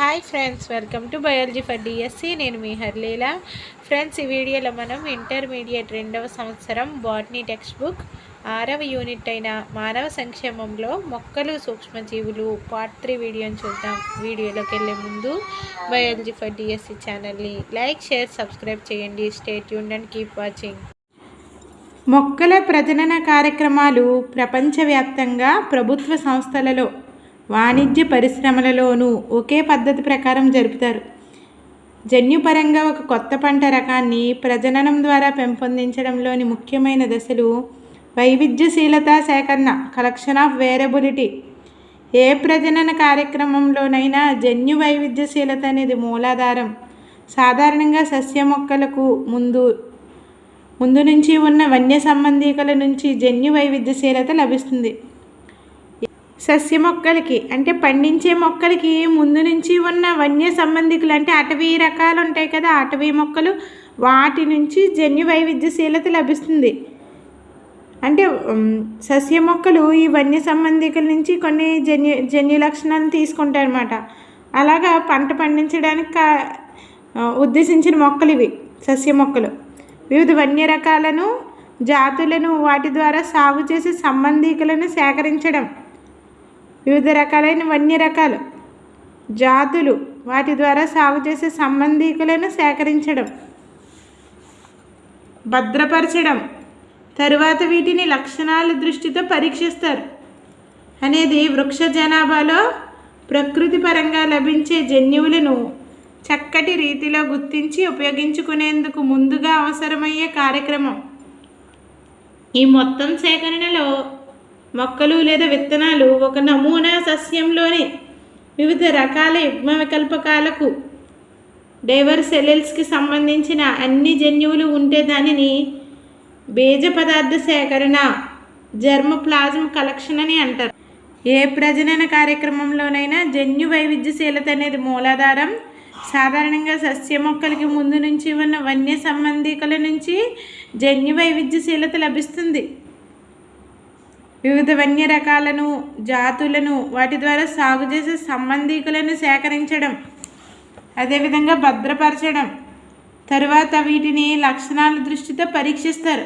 Hi friends welcome to biology for DSC నేను మీ హర్లీల. Friends ఈ వీడియోలో మనం ఇంటర్మీడియట్ రెండవ సంవత్సరం బాటనీ టెక్స్ట్ బుక్ ఆరవ యూనిట్ అయిన మానవ సంక్షేమంలో మొక్కలు సూక్ష్మజీవులు పార్ట్ త్రీ వీడియోని చూద్దాం. వీడియోలోకి వెళ్ళే ముందు బయాలజీ ఫర్ డిఎస్సి ఛానల్ని లైక్ షేర్ సబ్స్క్రైబ్ చేయండి. స్టేట్ యూన్ అండ్ కీప్ వాచింగ్ మొక్కల ప్రజనన కార్యక్రమాలు ప్రపంచవ్యాప్తంగా ప్రభుత్వ సంస్థలలో వాణిజ్య పరిశ్రమలలోనూ ఒకే పద్ధతి ప్రకారం జరుపుతారు. జన్యుపరంగా ఒక కొత్త పంట రకాన్ని ప్రజననం ద్వారా పెంపొందించడంలోని ముఖ్యమైన దశలు వైవిధ్యశీలత సేకరణ కలెక్షన్ ఆఫ్ వేరబిలిటీ. ఏ ప్రజనన కార్యక్రమంలోనైనా జన్యు వైవిధ్యశీలత అనేది మూలాధారం. సాధారణంగా సస్య మొక్కలకు ముందు ముందు నుంచి ఉన్న వన్య సంబంధీకుల నుంచి జన్యు వైవిధ్యశీలత లభిస్తుంది. సస్య మొక్కలకి అంటే పండించే మొక్కలకి ముందు నుంచి ఉన్న వన్య సంబంధికులు అంటే అటవీ రకాలు ఉంటాయి కదా అటవీ మొక్కలు వాటి నుంచి జన్యు వైవిధ్యశీలత లభిస్తుంది. అంటే సస్య మొక్కలు ఈ వన్య సంబంధికుల నుంచి కొన్ని జన్యు జన్యు లక్షణాలను తీసుకుంటాయన్నమాట. అలాగా పంట పండించడానికి ఉద్దేశించిన మొక్కలు ఇవి సస్య మొక్కలు. వివిధ వన్య రకాలను జాతులను వాటి ద్వారా సాగు చేసే సంబంధీకులను సేకరించడం. వివిధ రకాలైన వన్య రకాలు జాతులు వాటి ద్వారా సాగు చేసే సంబంధీకులను సేకరించడం భద్రపరచడం. తరువాత వీటిని లక్షణాల దృష్టితో పరీక్షిస్తారు. అనేది వృక్ష జనాభాలో ప్రకృతి పరంగా లభించే జన్యువులను చక్కటి రీతిలో గుర్తించి ఉపయోగించుకునేందుకు ముందుగా అవసరమయ్యే కార్యక్రమం. ఈ మొత్తం సేకరణలో మొక్కలు లేదా విత్తనాలు ఒక నమూనా సస్యంలోని వివిధ రకాల యుగ్మ వికల్పకాలకు డైవర్ సెలెల్స్కి సంబంధించిన అన్ని జన్యువులు ఉంటే దానిని బీజ పదార్థ సేకరణ జర్మ ప్లాజమ్ కలెక్షన్ అని అంటారు. ఏ ప్రజనన కార్యక్రమంలోనైనా జన్యు వైవిధ్యశీలత అనేది మూలాధారం. సాధారణంగా సస్య మొక్కలకి ముందు నుంచి ఉన్న వన్య సంబంధికుల నుంచి జన్యు వైవిధ్యశీలత లభిస్తుంది. వివిధ వన్య రకాలను జాతులను వాటి ద్వారా సాగు చేసే సంబంధీకులను సేకరించడం అదేవిధంగా భద్రపరచడం. తరువాత వీటిని లక్షణాల దృష్టితో పరీక్షిస్తారు.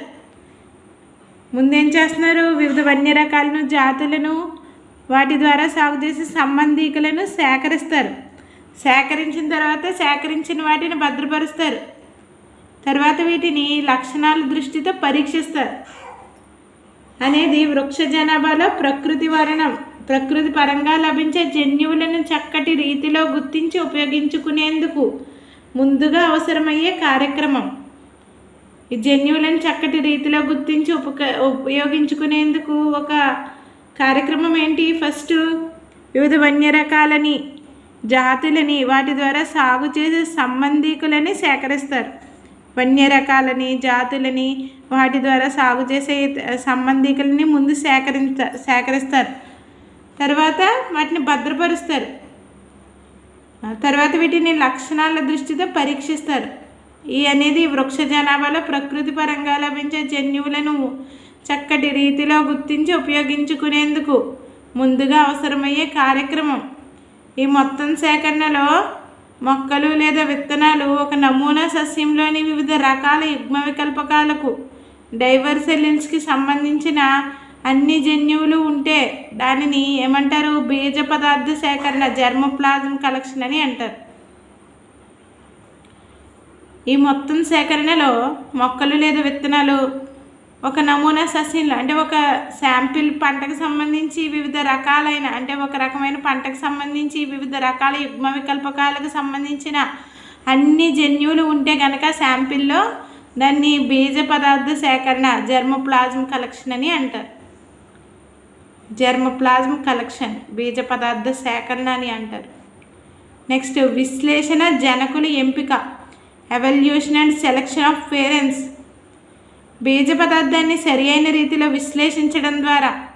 ముందేం చేస్తున్నారు? వివిధ వన్య రకాలను జాతులను వాటి ద్వారా సాగు చేసే సంబంధీకులను సేకరిస్తారు. సేకరించిన తర్వాత సేకరించిన వాటిని భద్రపరుస్తారు. తర్వాత వీటిని లక్షణాల దృష్టితో పరీక్షిస్తారు. అనేది వృక్ష జనాభాలో ప్రకృతి వర్ణం. ప్రకృతి పరంగా లభించే జన్యువులను చక్కటి రీతిలో గుర్తించి ఉపయోగించుకునేందుకు ముందుగా అవసరమయ్యే కార్యక్రమం. ఈ జన్యువులను చక్కటి రీతిలో గుర్తించి ఉపక ఉపయోగించుకునేందుకు ఒక కార్యక్రమం ఏంటి? ఫస్ట్ వివిధ వన్య రకాలని జాతులని వాటి ద్వారా సాగు చేసే సంబంధీకులని సేకరిస్తారు. వన్య రకాలని జాతులని వాటి ద్వారా సాగు చేసే సంబంధికులని ముందు సేకరించ సేకరిస్తారు. తర్వాత వాటిని భద్రపరుస్తారు. తర్వాత వీటిని లక్షణాల దృష్టితో పరీక్షిస్తారు. ఈ అనేది వృక్ష జనాభాలో ప్రకృతి పరంగా లభించే జన్యువులను చక్కటి రీతిలో గుర్తించి ఉపయోగించుకునేందుకు ముందుగా అవసరమయ్యే కార్యక్రమం. ఈ మొత్తం సేకరణలో మొక్కలు లేదా విత్తనాలు ఒక నమూనా సస్యంలోని వివిధ రకాల యుగ్మ వికల్పకాలకు డైవర్సెలిన్స్కి సంబంధించిన అన్ని జన్యువులు ఉంటే దానిని ఏమంటారు? బీజ పదార్థ సేకరణ జర్మప్లాజం కలెక్షన్ అని అంటారు. ఈ మొత్తం సేకరణలో మొక్కలు లేదా విత్తనాలు ఒక నమూనా సస్యంలో అంటే ఒక శాంపిల్ పంటకు సంబంధించి వివిధ రకాలైన అంటే ఒక రకమైన పంటకు సంబంధించి వివిధ రకాల యుగ్మ వికల్పకాలకు సంబంధించిన అన్ని జన్యువులు ఉంటే కనుక శాంపిల్లో దాన్ని బీజ పదార్థ సేకరణ జర్మప్లాజం కలెక్షన్ అని అంటారు. జర్మప్లాజం కలెక్షన్ బీజ పదార్థ సేకరణ అని అంటారు. నెక్స్ట్ విశ్లేషణ జనకుల ఎంపిక evolution and selection of parents బీజ పదార్థాన్ని సరి అయిన రీతిలో విశ్లేషించడం ద్వారా.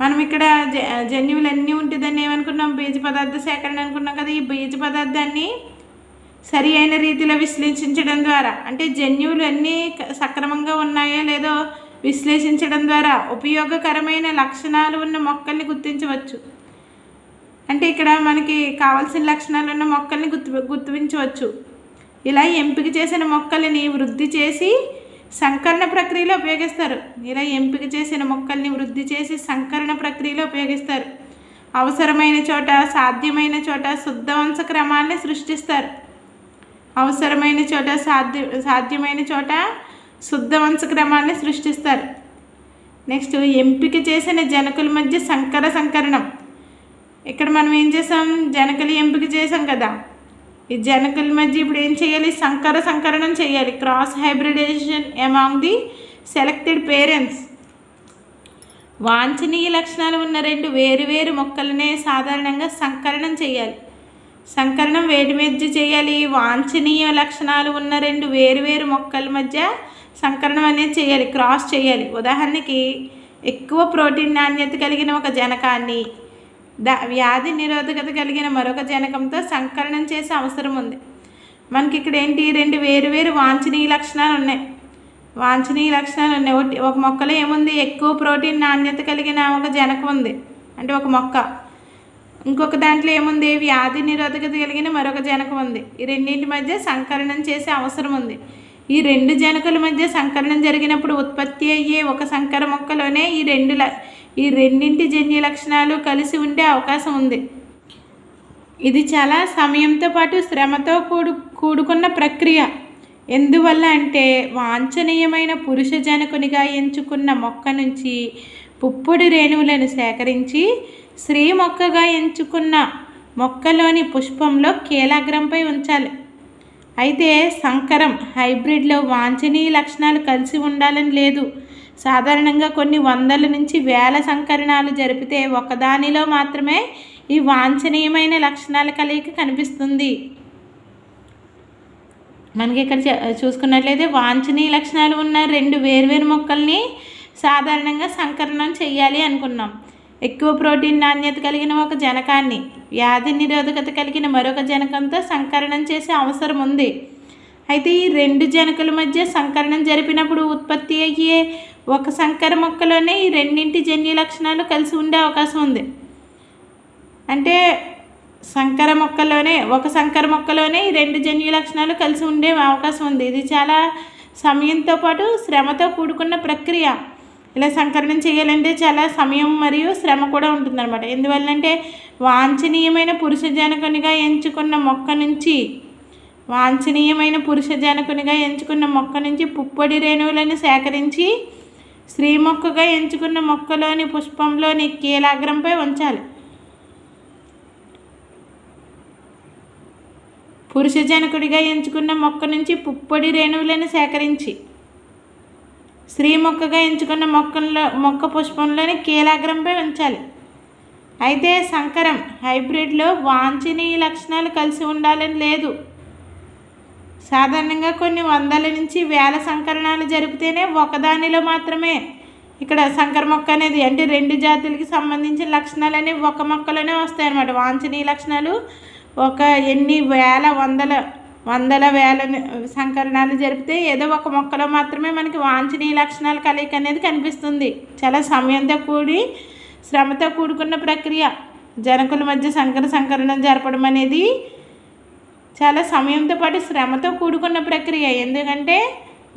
మనం ఇక్కడ జ జన్యువులు అన్నీ ఉంటుందని ఏమనుకున్నాం? బీజ పదార్థ సేకరణ అనుకున్నాం కదా ఈ బీజ పదార్థాన్ని సరి అయిన రీతిలో విశ్లేషించడం ద్వారా. అంటే జన్యువులు అన్నీ సక్రమంగా ఉన్నాయో లేదో విశ్లేషించడం ద్వారా ఉపయోగకరమైన లక్షణాలు ఉన్న మొక్కల్ని గుర్తించవచ్చు. అంటే ఇక్కడ మనకి కావాల్సిన లక్షణాలు ఉన్న మొక్కల్ని గుర్తు గుర్తించవచ్చు. ఇలా ఎంపిక చేసిన మొక్కలని వృద్ధి చేసి సంకరణ ప్రక్రియలో ఉపయోగిస్తారు. ఇలా ఎంపిక చేసిన మొక్కల్ని వృద్ధి చేసి సంకరణ ప్రక్రియలో ఉపయోగిస్తారు. అవసరమైన చోట సాధ్యమైన చోట శుద్ధ వంశ క్రమాల్ని సృష్టిస్తారు. అవసరమైన చోట సాధ్య సాధ్యమైన చోట శుద్ధ వంశ క్రమాల్ని సృష్టిస్తారు. నెక్స్ట్ ఎంపిక చేసిన జనకుల మధ్య సంకర సంకరణం. ఇక్కడ మనం ఏం చేసాం? జనకలు ఎంపిక చేసాం కదా. ఈ జనకుల మధ్య ఇప్పుడు ఏం చేయాలి? సంకర సంకరణం చేయాలి. Cross hybridisation among the selected parents వాంఛనీయ లక్షణాలు ఉన్న రెండు వేరువేరు మొక్కలనే సాధారణంగా సంకరణం చేయాలి. సంకరణం వేటి మధ్య చేయాలి. వాంఛనీయ లక్షణాలు ఉన్న రెండు వేరువేరు మొక్కల మధ్య సంకరణం అనేది చేయాలి. క్రాస్ చేయాలి. ఉదాహరణకి ఎక్కువ ప్రోటీన్ నాణ్యత కలిగిన ఒక జనకాన్ని దా వ్యాధి నిరోధకత కలిగిన మరొక జనకంతో సంకరణం చేసే అవసరం ఉంది. మనకి ఇక్కడ ఏంటి రెండు వేరువేరు వాంఛనీయ లక్షణాలు ఉన్నాయి వాంఛనీయ లక్షణాలు ఉన్నాయి ఒకటి ఒక మొక్కలో ఏముంది? ఎక్కువ ప్రోటీన్ నాణ్యత కలిగిన ఒక జనకం ఉంది. అంటే ఒక మొక్క. ఇంకొక దాంట్లో ఏముంది? వ్యాధి నిరోధకత కలిగిన మరొక జనకం ఉంది. ఈ రెండింటి మధ్య సంకరణం చేసే అవసరం ఉంది. ఈ రెండు జనకుల మధ్య సంకరణం జరిగినప్పుడు ఉత్పత్తి అయ్యే ఒక సంకర మొక్కలోనే ఈ రెండు ల ఈ రెండింటి జన్య లక్షణాలు కలిసి ఉండే అవకాశం ఉంది. ఇది చాలా సమయంతో పాటు శ్రమతో కూడు కూడుకున్న ప్రక్రియ. ఎందువల్ల అంటే వాంఛనీయమైన పురుష జనకునిగా ఎంచుకున్న మొక్క నుంచి పుప్పొడి రేణువులను సేకరించి స్త్రీ మొక్కగా ఎంచుకున్న మొక్కలోని పుష్పంలో కీలాగ్రంపై ఉంచాలి. అయితే సంకరం హైబ్రిడ్లో వాంఛనీయ లక్షణాలు కలిసి ఉండాలని లేదు. సాధారణంగా కొన్ని వందల నుంచి వేల సంకరణాలు జరిపితే ఒకదానిలో మాత్రమే ఈ వాంఛనీయమైన లక్షణాల కలయిక కనిపిస్తుంది. మనకి ఇక్కడ చ- చూసుకున్నట్లయితే వాంఛనీయ లక్షణాలు ఉన్న రెండు వేర్వేరు మొక్కల్ని సాధారణంగా సంకరణం చేయాలి అనుకున్నాం. ఎక్కువ ప్రోటీన్ నాణ్యత కలిగిన ఒక జనకాన్ని వ్యాధి నిరోధకత కలిగిన మరొక జనకంతో సంకరణం చేసే అవసరం ఉంది. అయితే ఈ రెండు జనకుల మధ్య సంకరణం జరిపినప్పుడు ఉత్పత్తి అయ్యే ఒక సంకర మొక్కలోనే ఈ రెండింటి జన్యు లక్షణాలు కలిసి ఉండే అవకాశం ఉంది. అంటే సంకర మొక్కలోనే ఒక సంకర మొక్కలోనే ఈ రెండు జన్యు లక్షణాలు కలిసి ఉండే అవకాశం ఉంది. ఇది చాలా సమయంతో పాటు శ్రమతో కూడుకున్న ప్రక్రియ. ఇలా సంకరణం చేయాలంటే చాలా సమయం మరియు శ్రమ కూడా ఉంటుందన్నమాట. ఎందువల్లంటే వాంఛనీయమైన పురుష జనకునిగా ఎంచుకున్న మొక్క నుంచి వాంఛనీయమైన పురుష జనకునిగా ఎంచుకున్న మొక్క నుంచి పుప్పొడి రేణువులను సేకరించి స్త్రీ మొక్కగా ఎంచుకున్న మొక్కలోని పుష్పంలోని కీలాగ్రంపై ఉంచాలి. పురుష జనకుడిగా ఎంచుకున్న మొక్క నుంచి పుప్పొడి రేణువులను సేకరించి స్త్రీ మొక్కగా ఎంచుకున్న మొక్కల్లో మొక్క పుష్పంలోని కీలాగ్రంపై ఉంచాలి. అయితే సంకరం హైబ్రిడ్లో వాంఛనీయ లక్షణాలు కలిసి ఉండాలని లేదు. సాధారణంగా కొన్ని వందల నుంచి వేల సంకరణాలు జరిపితేనే ఒకదానిలో మాత్రమే. ఇక్కడ సంకర మొక్క అనేది అంటే రెండు జాతులకి సంబంధించిన లక్షణాలు అనేవి ఒక మొక్కలోనే వస్తాయన్నమాట. వాంఛనీయ లక్షణాలు ఒక ఎన్ని వేల వందల వందల వేల సంకరణాలు జరిపితే ఏదో ఒక మొక్కలో మాత్రమే మనకి వాంఛనీయ లక్షణాల కలయిక అనేది కనిపిస్తుంది. చాలా సమయంతో కూడి శ్రమతో కూడుకున్న ప్రక్రియ. జనకుల మధ్య సంకర సంకరణం జరపడం అనేది చాలా సమయంతో పాటు శ్రమతో కూడుకున్న ప్రక్రియ. ఎందుకంటే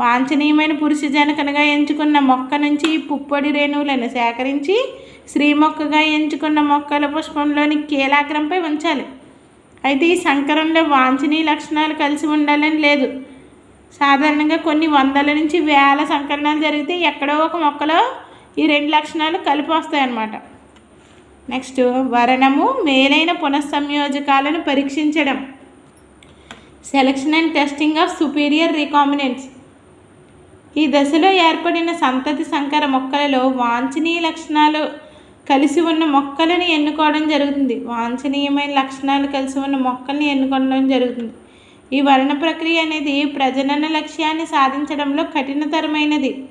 వాంఛనీయమైన పురుష జనకనగా ఎంచుకున్న మొక్క నుంచి పుప్పొడి రేణువులను సేకరించి స్త్రీ మొక్కగా ఎంచుకున్న మొక్కల పుష్పంలోని కీలాగ్రంపై ఉంచాలి. అయితే ఈ సంకరంలో వాంఛనీయ లక్షణాలు కలిసి ఉండాలని లేదు. సాధారణంగా కొన్ని వందల నుంచి వేల సంకరణాలు జరిగితే ఎక్కడో ఒక మొక్కలో ఈ రెండు లక్షణాలు కలిపి వస్తాయి అన్నమాట నెక్స్ట్ వరణము మేలైన పునఃసంయోజకాలను పరీక్షించడం. Selection and testing of superior recombinants ఈ దశలో ఏర్పడిన సంతతి సంకర మొక్కలలో వాంఛనీయ లక్షణాలు కలిసి ఉన్న మొక్కలను ఎన్నుకోవడం జరుగుతుంది. వాంఛనీయమైన లక్షణాలు కలిసి ఉన్న మొక్కల్ని ఎన్నుకోవడం జరుగుతుంది. ఈ వర్ణ ప్రక్రియ అనేది ప్రజనన లక్ష్యాన్ని సాధించడంలో కఠినతరమైనది.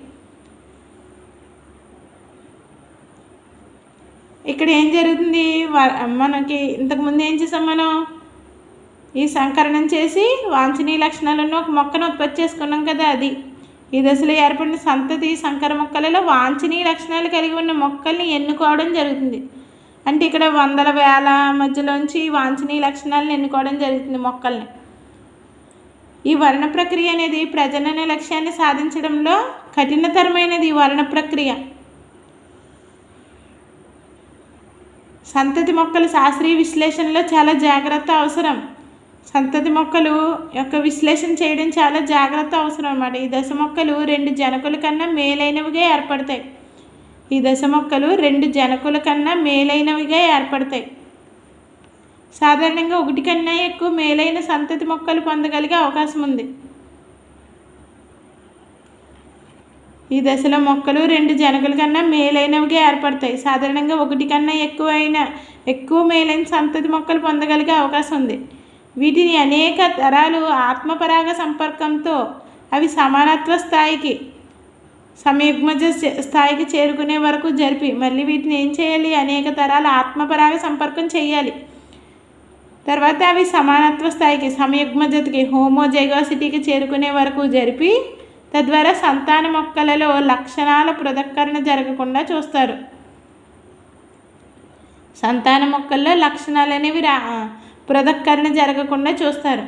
ఇక్కడ ఏం జరుగుతుంది? వ- మనకి ఇంతకుముందు ఏం చేసాం మనం? ఈ సంకరణం చేసి వాంఛనీయ లక్షణాలను ఒక మొక్కను ఉత్పత్తి చేసుకున్నాం కదా అది. ఈ దశలో ఏర్పడిన సంతతి సంకర మొక్కలలో వాంఛనీయ లక్షణాలు కలిగి ఉన్న మొక్కల్ని ఎన్నుకోవడం జరుగుతుంది. అంటే ఇక్కడ వందల వేల మధ్యలోంచి వాంఛనీయ లక్షణాలను ఎన్నుకోవడం జరుగుతుంది మొక్కల్ని. ఈ వర్ణ ప్రక్రియ అనేది ప్రజనన లక్ష్యాన్ని సాధించడంలో కఠినతరమైనది ఈ వర్ణ ప్రక్రియ. సంతతి మొక్కల శాస్త్రీయ విశ్లేషణలో చాలా జాగ్రత్త అవసరం. సంతతి మొక్కలు యొక్క విశ్లేషణ చేయడం చాలా జాగ్రత్త అవసరం అన్నమాట. ఈ దశ మొక్కలు రెండు జనకుల కన్నా మేలైనవిగా ఏర్పడతాయి. ఈ దశ మొక్కలు రెండు జనకుల కన్నా మేలైనవిగా ఏర్పడతాయి. సాధారణంగా ఒకటి కన్నా ఎక్కువ మేలైన సంతతి మొక్కలు పొందగలిగే అవకాశం ఉంది. ఈ దశలో మొక్కలు రెండు జనకుల కన్నా మేలైనవిగా ఏర్పడతాయి. సాధారణంగా ఒకటి కన్నా ఎక్కువైన ఎక్కువ మేలైన సంతతి మొక్కలు పొందగలిగే అవకాశం ఉంది. వీటిని అనేక తరాలు ఆత్మపరాగ సంపర్కంతో అవి సమానత్వ స్థాయికి సమయుగ్మజ స్థాయికి చేరుకునే వరకు జరిపి మళ్ళీ వీటిని ఏం చేయాలి? అనేక తరాల ఆత్మపరాగ సంపర్కం చేయాలి. తర్వాత అవి సమానత్వ స్థాయికి సమయుగ్మజతికి హోమోజైగోసిటీకి చేరుకునే వరకు జరిపి తద్వారా సంతాన మొక్కలలో లక్షణాల పృథక్కరణ జరగకుండా చూస్తారు. సంతాన మొక్కల్లో లక్షణాలు అనేవి రా పృథక్కరణ జరగకుండా చూస్తారు.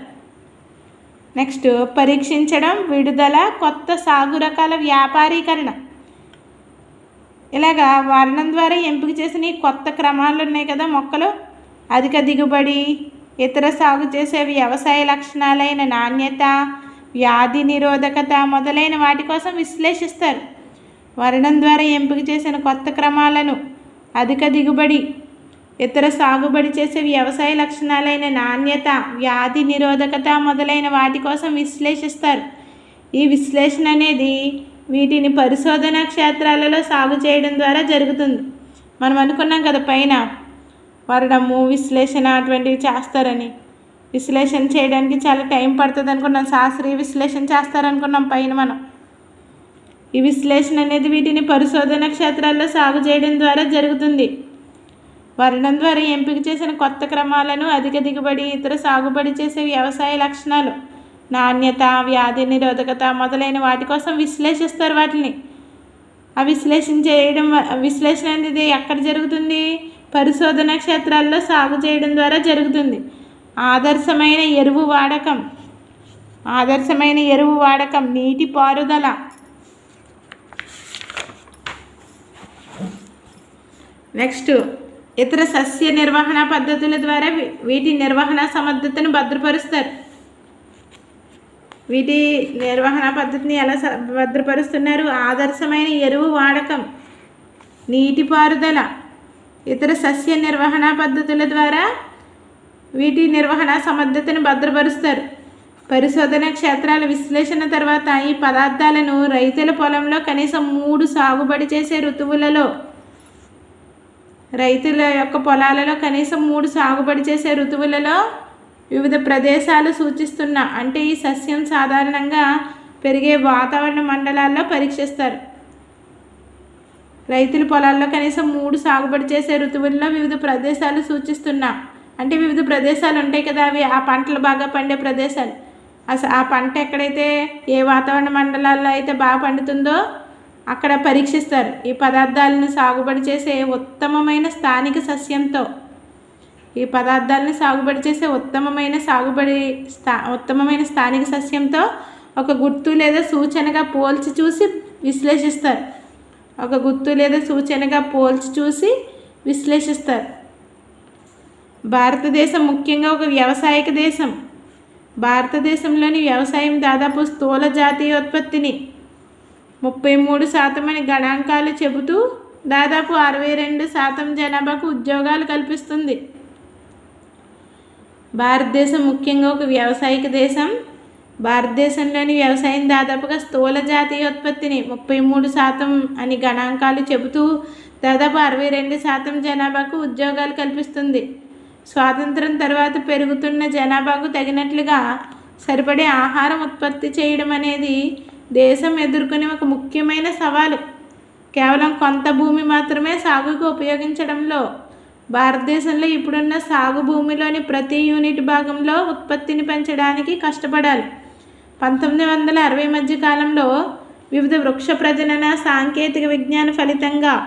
నెక్స్ట్ పరీక్షించడం విడుదల కొత్త సాగు రకాల వ్యాపారీకరణ. ఇలాగా వర్ణం ద్వారా ఎంపిక చేసిన ఈ కొత్త క్రమాలు ఉన్నాయి కదా మొక్కలు. అధిక దిగుబడి ఇతర సాగు చేసే వ్యవసాయ లక్షణాలైన నాణ్యత వ్యాధి నిరోధకత మొదలైన వాటి కోసం విశ్లేషిస్తారు. వర్ణం ద్వారా ఎంపిక చేసిన కొత్త క్రమాలను అధిక దిగుబడి ఇతర సాగుబడి చేసే వ్యవసాయ లక్షణాలైన నాణ్యత వ్యాధి నిరోధకత మొదలైన వాటి కోసం విశ్లేషిస్తారు. ఈ విశ్లేషణ అనేది వీటిని పరిశోధన క్షేత్రాలలో సాగు చేయడం ద్వారా జరుగుతుంది. మనం అనుకున్నాం కదా పైన వరడము విశ్లేషణ అటువంటివి చేస్తారని. విశ్లేషణ చేయడానికి చాలా టైం పడుతుంది అనుకున్నాం. శాస్త్రీయ విశ్లేషణ చేస్తారనుకున్నాం పైన మనం. ఈ విశ్లేషణ అనేది వీటిని పరిశోధన క్షేత్రాల్లో సాగు చేయడం ద్వారా జరుగుతుంది. వర్ణం ద్వారా ఎంపిక చేసిన కొత్త క్రమాలను అధిక దిగుబడి ఇతర సాగుబడి చేసే వ్యవసాయ లక్షణాలు నాణ్యత వ్యాధి నిరోధకత మొదలైన వాటి కోసం విశ్లేషిస్తారు వాటిని. ఆ విశ్లేషణ చేయడం విశ్లేషణ అనేది ఎక్కడ జరుగుతుంది? పరిశోధన క్షేత్రాల్లో సాగు చేయడం ద్వారా జరుగుతుంది. ఆదర్శమైన ఎరువు వాడకం. ఆదర్శమైన ఎరువు వాడకం నీటి పారుదల. నెక్స్ట్ ఇతర సస్య నిర్వహణ పద్ధతుల ద్వారా వీటి నిర్వహణ సమర్థతను భద్రపరుస్తారు. వీటి నిర్వహణ పద్ధతిని ఎలా భద్రపరుస్తున్నారు? ఆదర్శమైన ఎరువు వాడకం నీటిపారుదల ఇతర సస్య నిర్వహణ పద్ధతుల ద్వారా వీటి నిర్వహణ సమర్థతను భద్రపరుస్తారు. పరిశోధన క్షేత్రాల విశ్లేషణ తర్వాత ఈ పదార్థాలను రైతుల పొలంలో కనీసం మూడు సాగుబడి చేసే ఋతువులలో రైతుల యొక్క పొలాలలో కనీసం మూడు సాగుబడి చేసే ఋతువులలో వివిధ ప్రదేశాలు సూచిస్తున్న అంటే ఈ సస్యం సాధారణంగా పెరిగే వాతావరణ మండలాల్లో పరీక్షిస్తారు. రైతుల పొలాల్లో కనీసం మూడు సాగుబడి చేసే ఋతువుల్లో వివిధ ప్రదేశాలు సూచిస్తున్నా అంటే వివిధ ప్రదేశాలు ఉంటాయి కదా అవి ఆ పంటలు బాగా పండే ప్రదేశాలు. అసలు ఆ పంట ఎక్కడైతే ఏ వాతావరణ మండలాల్లో అయితే బాగా పండుతుందో అక్కడ పరీక్షిస్తారు. ఈ పదార్థాలను సాగుబడి చేసే ఉత్తమమైన స్థానిక సస్యంతో ఈ పదార్థాలను సాగుబడి చేసే ఉత్తమమైన సాగుబడి స్థా ఉత్తమమైన స్థానిక సస్యంతో ఒక గుర్తు లేదా సూచనగా పోల్చి చూసి విశ్లేషిస్తారు. ఒక గుర్తు లేదా సూచనగా పోల్చి చూసి విశ్లేషిస్తారు. భారతదేశం ముఖ్యంగా ఒక వ్యవసాయక దేశం. భారతదేశంలోని వ్యవసాయం దాదాపు స్థూల జాతీయోత్పత్తిని ముప్పై మూడు శాతం అని గణాంకాలు చెబుతూ దాదాపు అరవై రెండు శాతం జనాభాకు ఉద్యోగాలు కల్పిస్తుంది. భారతదేశం ముఖ్యంగా ఒక వ్యవసాయక దేశం. భారతదేశంలోని వ్యవసాయం దాదాపుగా స్థూల జాతీయోత్పత్తిని ముప్పై మూడు శాతం అని గణాంకాలు చెబుతూ దాదాపు అరవై రెండు శాతం జనాభాకు ఉద్యోగాలు కల్పిస్తుంది. స్వాతంత్రం తర్వాత పెరుగుతున్న జనాభాకు తగినట్లుగా సరిపడే ఆహారం ఉత్పత్తి చేయడం అనేది దేశం ఎదుర్కొనే ఒక ముఖ్యమైన సవాలు. కేవలం కొంత భూమి మాత్రమే సాగుకు ఉపయోగించడంలో భారతదేశంలో ఇప్పుడున్న సాగు భూమిలోని ప్రతి యూనిట్ భాగంలో ఉత్పత్తిని పెంచడానికి కష్టపడాలి. పంతొమ్మిది వందల అరవై మధ్య కాలంలో వివిధ వృక్ష ప్రజనన సాంకేతిక విజ్ఞాన ఫలితంగా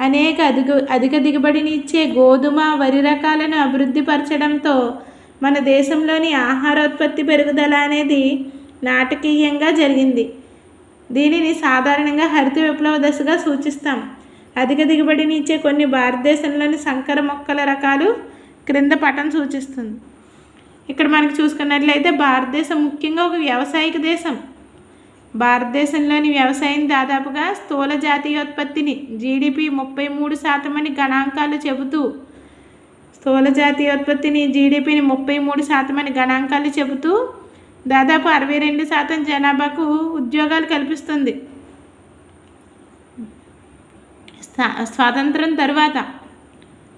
అనేక అధిక అధిక దిగుబడిని ఇచ్చే గోధుమ వరి రకాలను అభివృద్ధి పరచడంతో మన దేశంలోని ఆహారోత్పత్తి పెరుగుదల అనేది నాటకీయంగా జరిగింది. దీనిని సాధారణంగా హరిత విప్లవ దశగా సూచిస్తాం. అధిక దిగుబడిని ఇచ్చే కొన్ని భారతదేశంలోని సంకర మొక్కల రకాలు క్రింద పటం సూచిస్తుంది. ఇక్కడ మనకి చూసుకున్నట్లయితే భారతదేశం ముఖ్యంగా ఒక వ్యవసాయక దేశం. భారతదేశంలోని వ్యవసాయం దాదాపుగా స్థూల జాతీయోత్పత్తిని జీడిపి ముప్పై మూడు శాతం అని గణాంకాలు చెబుతూ స్థూల జాతీయోత్పత్తిని జీడిపిని ముప్పై మూడు శాతం అని గణాంకాలు చెబుతూ దాదాపు అరవై రెండు శాతం జనాభాకు ఉద్యోగాలు కల్పిస్తుంది. స్వాతంత్రం తర్వాత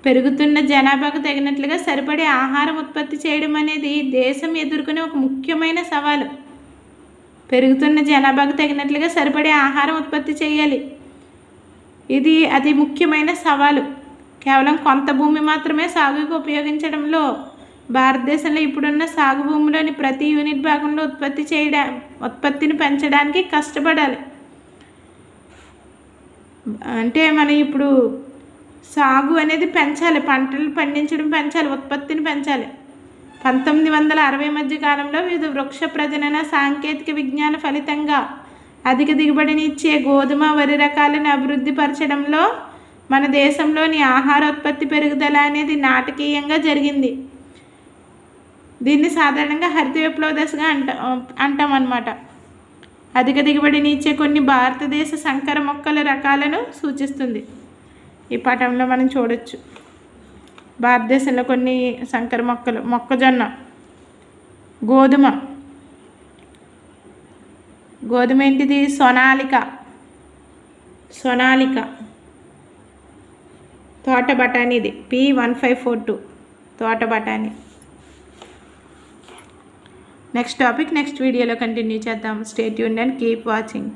పెరుగుతున్న జనాభాకు తగినట్లుగా సరిపడే ఆహారం ఉత్పత్తి చేయడం అనేది దేశం ఎదుర్కొనే ఒక ముఖ్యమైన సవాలు. పెరుగుతున్న జనాభాకు తగినట్లుగా సరిపడే ఆహారం ఉత్పత్తి చేయాలి. ఇది అతి ముఖ్యమైన సవాలు. కేవలం కొంత భూమి మాత్రమే సాగుకు ఉపయోగించడంలో భారతదేశంలో ఇప్పుడున్న సాగు భూమిలోని ప్రతి యూనిట్ భాగంలో ఉత్పత్తి చేయడా ఉత్పత్తిని పెంచడానికి కష్టపడాలి. అంటే మనం ఇప్పుడు సాగు అనేది పెంచాలి పంటలు పండించడం పెంచాలి ఉత్పత్తిని పెంచాలి. పంతొమ్మిది వందల అరవై మధ్య కాలంలో వివిధ వృక్ష ప్రజనన సాంకేతిక విజ్ఞాన ఫలితంగా అధిక దిగుబడిని ఇచ్చే గోధుమ వరి రకాలను అభివృద్ధి పరచడంలో మన దేశంలోని ఆహారోత్పత్తి పెరుగుదల అనేది నాటకీయంగా జరిగింది. దీన్ని సాధారణంగా హరిత విప్లవ దశగా అంట అంటాం అన్నమాట అధిక దిగుబడిని ఇచ్చే కొన్ని భారతదేశ సంకర మొక్కల రకాలను సూచిస్తుంది. ఈ పటంలో మనం చూడొచ్చు. భారతదేశంలో కొన్ని సంకర మొక్కలు మొక్కజొన్న గోధుమ. గోధుమ ఏంటిది? సొనాలిక. సొనాలిక. తోట బఠానీది P one five four two తోట బఠానీ. నెక్స్ట్ టాపిక్ నెక్స్ట్ వీడియోలో కంటిన్యూ చేద్దాం. స్టేట్ యూన్ అండ్ కీప్ వాచింగ్